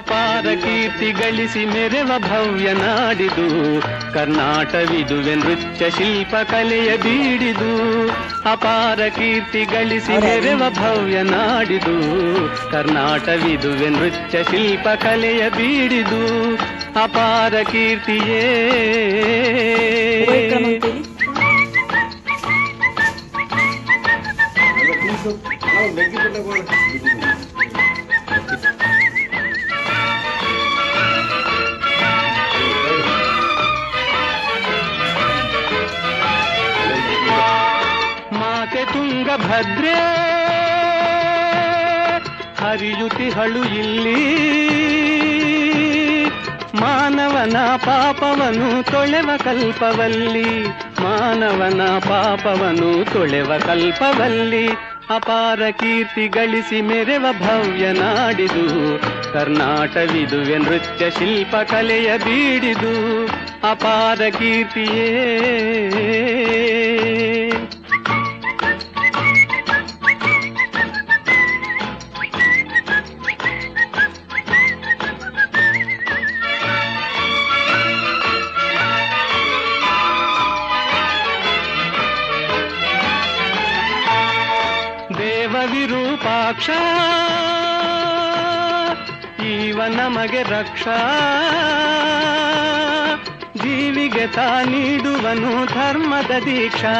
ಕೀರ್ತಿ ಗಳಿಸಿ ಮೆರೆವ ಭವ್ಯ ನಾಡಿದು. ಕರ್ನಾಟವಿದುವೆ ನೃತ್ಯ ಶಿಲ್ಪ ಕಲೆಯ ಬೀಡಿದು. ಅಪಾರ ಕೀರ್ತಿ ಗಳಿಸಿ ಮೆರೆವ ಭವ್ಯ ನಾಡಿದು. ಕರ್ನಾಟವಿದುವೆ ನೃತ್ಯ ಶಿಲ್ಪ ಕಲೆಯ ಬೀಡಿದು. ಅಪಾರ ಕೀರ್ತಿಯೇ. ತುಂಗಭದ್ರೆ ಹರಿಯುತಿಹಳು ಇಲ್ಲಿ. ಮಾನವನ ಪಾಪವನು ತೊಳೆವ ಕಲ್ಪವಲ್ಲಿ, ಮಾನವನ ಪಾಪವನು ತೊಳೆವ ಕಲ್ಪವಲ್ಲಿ, ಅಪಾರ ಕೀರ್ತಿ ಗಳಿಸಿ ಮೆರೆವ ಭವ್ಯ ನಾಡಿದು ಕರ್ನಾಟವಿದುವೆ ನೃತ್ಯ ಶಿಲ್ಪ ಕಲೆಯ ಬೀಡಿದು, ಅಪಾರ ಕೀರ್ತಿಯೇ. ವಿರೂಪಾಕ್ಷ ಜೀವ ನಮಗೆ ರಕ್ಷಾ. ಜೀವಿಗೆ ತಾ ನೀಡುವನು ಧರ್ಮದ ದೀಕ್ಷಾ.